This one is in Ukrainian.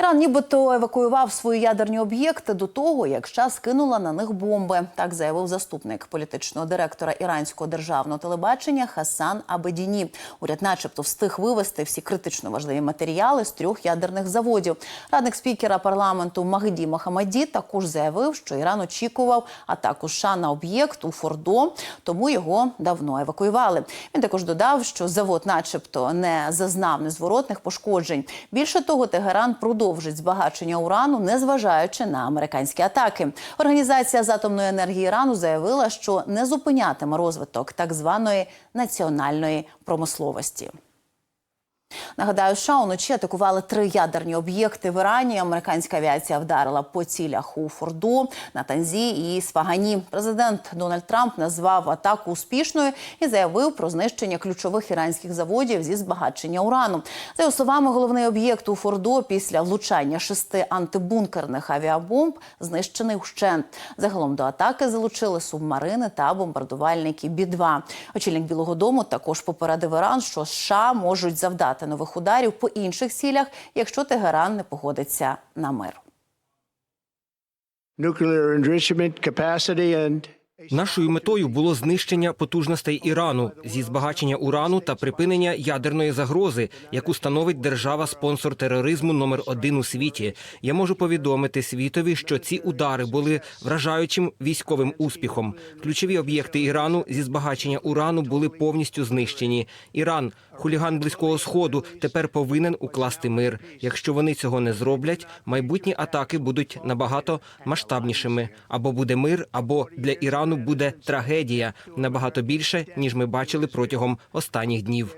Іран нібито евакуював свої ядерні об'єкти до того, як США скинула на них бомби. Так заявив заступник політичного директора іранського державного телебачення Хасан Абедіні. Уряд, начебто, встиг вивести всі критично важливі матеріали з трьох ядерних заводів. Радник спікера парламенту Магді Мохамаді також заявив, що Іран очікував атаку США на об'єкт у Фордо, тому його давно евакуювали. Він також додав, що завод, начебто, не зазнав незворотних пошкоджень. Більше того, Тегеран продовжить збагачення урану, незважаючи на американські атаки. Організація з атомної енергії Ірану заявила, що не зупинятиме розвиток так званої національної промисловості. Нагадаю, США уночі атакували три ядерні об'єкти в Ірані. Американська авіація вдарила по цілях у Форду, Натанзі і Сфагані. Президент Дональд Трамп назвав атаку успішною і заявив про знищення ключових іранських заводів зі збагачення урану. За його словами, головний об'єкт у Фордо після влучання шести антибункерних авіабомб знищений вщент. Загалом до атаки залучили субмарини та бомбардувальники Бі-2. Очільник Білого Дому також попередив Іран, що США можуть завдати нових ударів по інших цілях, якщо Тегеран не погодиться на мир. Нашою метою було знищення потужностей Ірану зі збагачення урану та припинення ядерної загрози, яку становить держава-спонсор тероризму номер один у світі. Я можу повідомити світові, що ці удари були вражаючим військовим успіхом. Ключові об'єкти Ірану зі збагачення урану були повністю знищені. Іран, хуліган близького сходу, тепер повинен укласти мир. Якщо вони цього не зроблять, майбутні атаки будуть набагато масштабнішими. Або буде мир, або для Ірану буде трагедія набагато більше, ніж ми бачили протягом останніх днів.